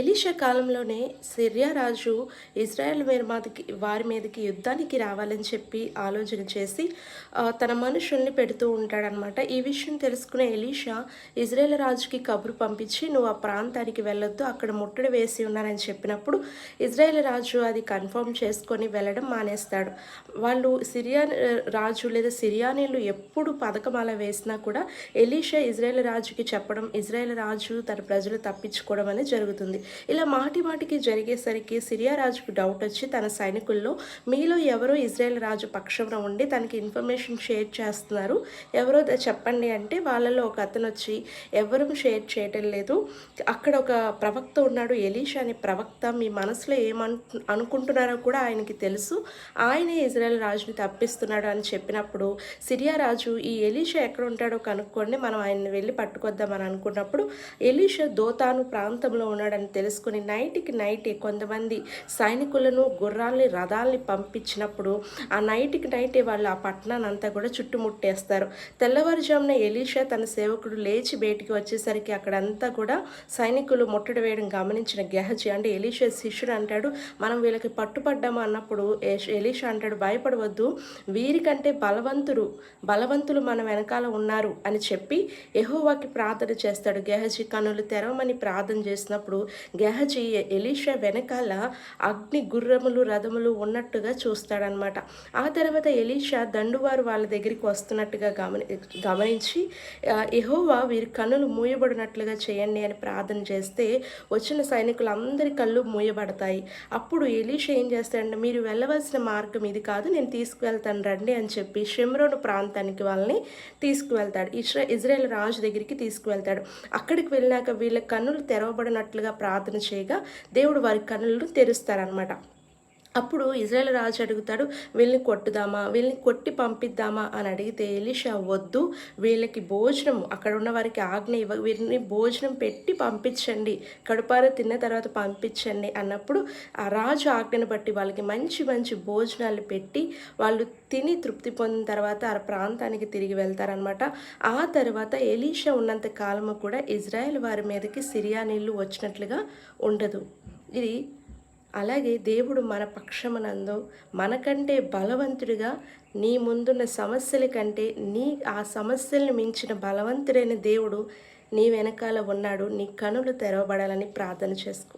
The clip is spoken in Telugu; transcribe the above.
ఎలీషా కాలంలోనే సిరియా రాజు ఇజ్రాయెల్ మీదకి వారి మీదకి యుద్ధానికి రావాలని చెప్పి ఆలోచన చేసి తన మనుషుల్ని పెడుతూ ఉంటాడనమాట ఈ విషయం తెలుసుకునే ఎలీషా ఇజ్రాయెల్ రాజుకి కబురు పంపించి నువ్వు ఆ ప్రాంతానికి వెళ్ళొద్దు అక్కడ ముట్టడి వేసి ఉన్నారని చెప్పినప్పుడు ఇజ్రాయెల్ రాజు అది కన్ఫర్మ్ చేసుకొని వెళ్ళడం మానేస్తాడు. వాళ్ళు సిరియా రాజు లేదా సిరియానీలు ఎప్పుడు పథకం అలా వేసినా కూడా ఎలీషా ఇజ్రాయెల్ రాజుకి చెప్పడం ఇజ్రాయెల్ రాజు తన ప్రజలు తప్పించుకోవడం అనేది జరుగుతుంది. ఇలా మాటి మాటికి జరిగేసరికి సిరియా రాజుకు డౌట్ వచ్చి తన సైనికుల్లో మీలో ఎవరో ఇజ్రాయెల్ రాజు పక్షంలో ఉండి తనకి ఇన్ఫర్మేషన్ షేర్ చేస్తున్నారు. ఎవరో చెప్పండి అంటే వాళ్ళలో ఒక అతను వచ్చి ఎవరూ షేర్ చేయటం లేదు. అక్కడ ఒక ప్రవక్త ఉన్నాడు ఎలీషా అనే ప్రవక్త. మీ మనసులో ఏమను అనుకుంటున్నారో కూడా ఆయనకి తెలుసు. ఆయనే ఇజ్రాయెల్ రాజుని తప్పిస్తున్నాడు అని చెప్పినప్పుడు సిరియా రాజు ఈ ఎలీషా ఎక్కడ ఉంటాడో కనుక్కోండి మనం ఆయన్ని వెళ్ళి పట్టుకొద్దామని అనుకున్నప్పుడు ఎలీషా దోతాను ప్రాంతంలో ఉన్నాడని తెలుసుకుని నైట్కి నైట్ కొంతమంది సైనికులను గుర్రాల్ని రథాల్ని పంపించినప్పుడు ఆ నైట్కి నైటే వాళ్ళు ఆ పట్టణాన్ని అంతా కూడా చుట్టుముట్టేస్తారు. తెల్లవారుజామున ఎలీషా తన సేవకుడు లేచి బయటికి వచ్చేసరికి అక్కడంతా కూడా సైనికులు ముట్టడి వేయడం గమనించిన గెహజీ అంటే ఎలీషా శిష్యుడు అంటాడు మనం వీళ్ళకి పట్టుపడ్డాము? అన్నప్పుడు ఎలీషా అంటాడు భయపడవద్దు వీరికంటే బలవంతుడు బలవంతులు మన వెనకాల ఉన్నారు అని చెప్పి ఎహోవాకి ప్రార్థన చేస్తాడు గెహజీ. కనులు తెరవమని ప్రార్థన చేసినప్పుడు గెహజీ ఎలీషా వెనకాల అగ్ని గుర్రములు రథములు ఉన్నట్టుగా చూస్తాడనమాట ఆ తర్వాత ఎలీషా దండువారు వాళ్ళ దగ్గరికి వస్తున్నట్టుగా గమని గమనించి ఎహోవా వీరి కన్నులు మూయబడినట్లుగా చేయండి అని ప్రార్థన చేస్తే వచ్చిన సైనికులందరి కళ్ళు మూయబడతాయి. అప్పుడు ఎలీషా ఏం చేస్తాడంటే మీరు వెళ్ళవలసిన మార్గం ఇది కాదు నేను తీసుకువెళ్తాను రండి అని చెప్పి షిమ్రోను ప్రాంతానికి వాళ్ళని తీసుకువెళ్తాడు. ఇస్రా ఇజ్రాయెల్ రాజు దగ్గరికి తీసుకువెళ్తాడు. అక్కడికి వెళ్ళాక వీళ్ళ కన్నులు తెరవబడినట్లుగా ప్రార్థన చేయగా దేవుడు వారి కన్నులను తెరుస్తారనమాట అప్పుడు ఇజ్రాయెల్ రాజు అడుగుతాడు వీళ్ళని కొట్టుదామా? వీళ్ళని కొట్టి పంపిద్దామా? అని అడిగితే ఎలీషా వద్దు వీళ్ళకి భోజనం అక్కడ ఉన్న వారికి ఆజ్ఞ ఇవ్వ వీరిని భోజనం పెట్టి పంపించండి కడుపార తిన్న తర్వాత పంపించండి అన్నప్పుడు ఆ రాజు ఆజ్ఞను బట్టి వాళ్ళకి మంచి మంచి భోజనాలు పెట్టి వాళ్ళు తిని తృప్తి పొందిన తర్వాత ఆ ప్రాంతానికి తిరిగి వెళ్తారనమాట ఆ తర్వాత ఎలీషా ఉన్నంత కాలము కూడా ఇజ్రాయెల్ వారి మీదకి సిరియా నీళ్ళు వచ్చినట్లుగా ఉండదు. ఇది అలాగే దేవుడు మన పక్షమునందు మనకంటే బలవంతుడిగా నీ ముందున్న సమస్యల కంటే నీ ఆ సమస్యలను మించిన బలవంతుడైన దేవుడు నీ వెనకాల ఉన్నాడు నీ కనులు తెరవబడాలని ప్రార్థన చేసుకో